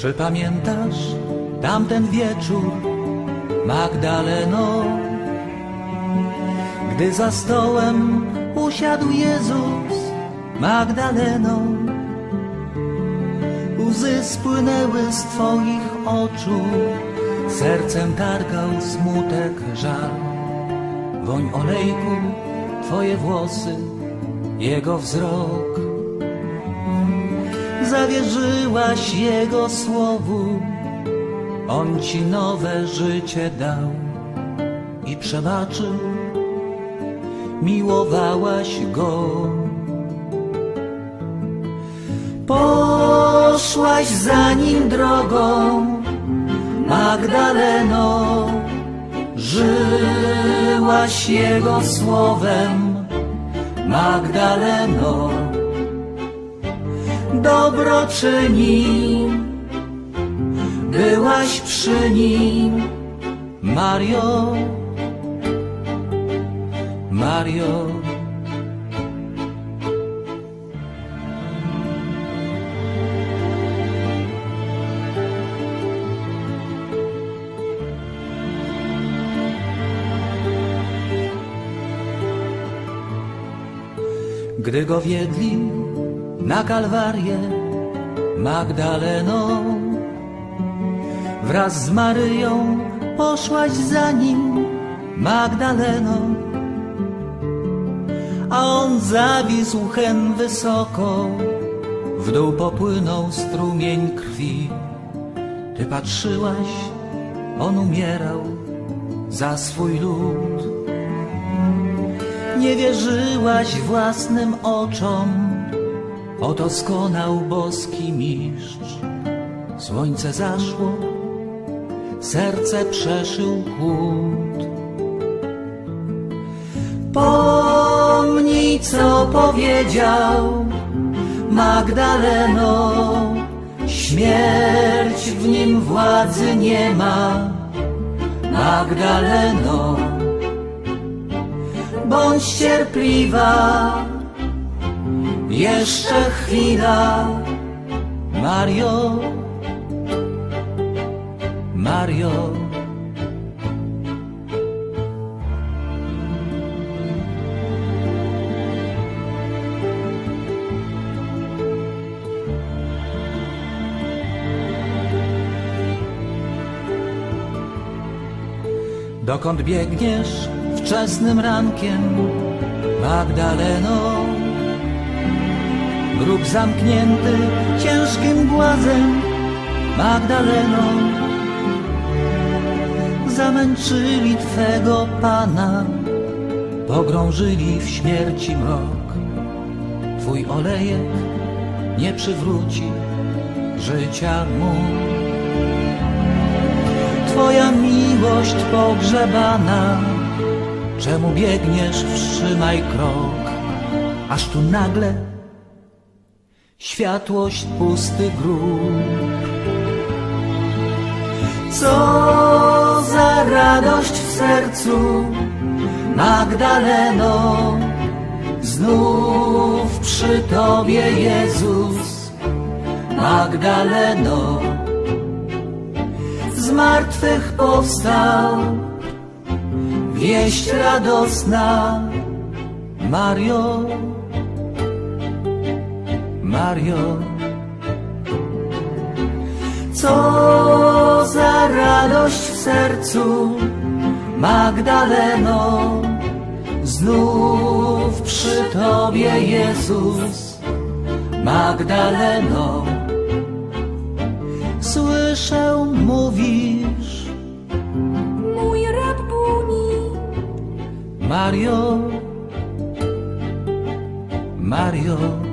Czy pamiętasz tamten wieczór, Magdaleno? Gdy za stołem usiadł Jezus, Magdaleno. Łzy spłynęły z Twoich oczu, sercem targał smutek, żal. Woń olejku, Twoje włosy, Jego wzrok. Zawierzyłaś Jego słowu, On Ci nowe życie dał i przebaczył, miłowałaś Go. Poszłaś za Nim drogą, Magdaleno, żyłaś Jego słowem, Magdaleno dobro czyni. Byłaś przy nim, Mario, Mario. Gdy go wiedli na Kalwarię, Magdaleno. Wraz z Maryją poszłaś za nim, Magdaleno. A on zawisł hen wysoko, w dół popłynął strumień krwi. Ty patrzyłaś, on umierał za swój lud. Nie wierzyłaś własnym oczom, Oto skonał boski mistrz. Słońce zaszło, serce przeszył chłód. Pomnij, co powiedział Magdaleno. Śmierć w nim władzy nie ma, Magdaleno. Bądź cierpliwa, jeszcze chwila, Mario, Mario. Dokąd biegniesz wczesnym rankiem, Magdaleno? Grób zamknięty ciężkim głazem, Magdaleno. Zamęczyli Twego Pana, pogrążyli w śmierci mrok. Twój olejek nie przywróci życia mu. Twoja miłość pogrzebana, czemu biegniesz, wstrzymaj krok, aż tu nagle światłość pusty grób. Co za radość w sercu, Magdaleno, znów przy Tobie Jezus, Magdaleno, z martwych powstał, wieść radosna, Mario. Mario. Co za radość w sercu, Magdaleno, znów przy Tobie Jezus, Magdaleno. Słyszę, mówisz, Mój Rabbuni, Mario, Mario.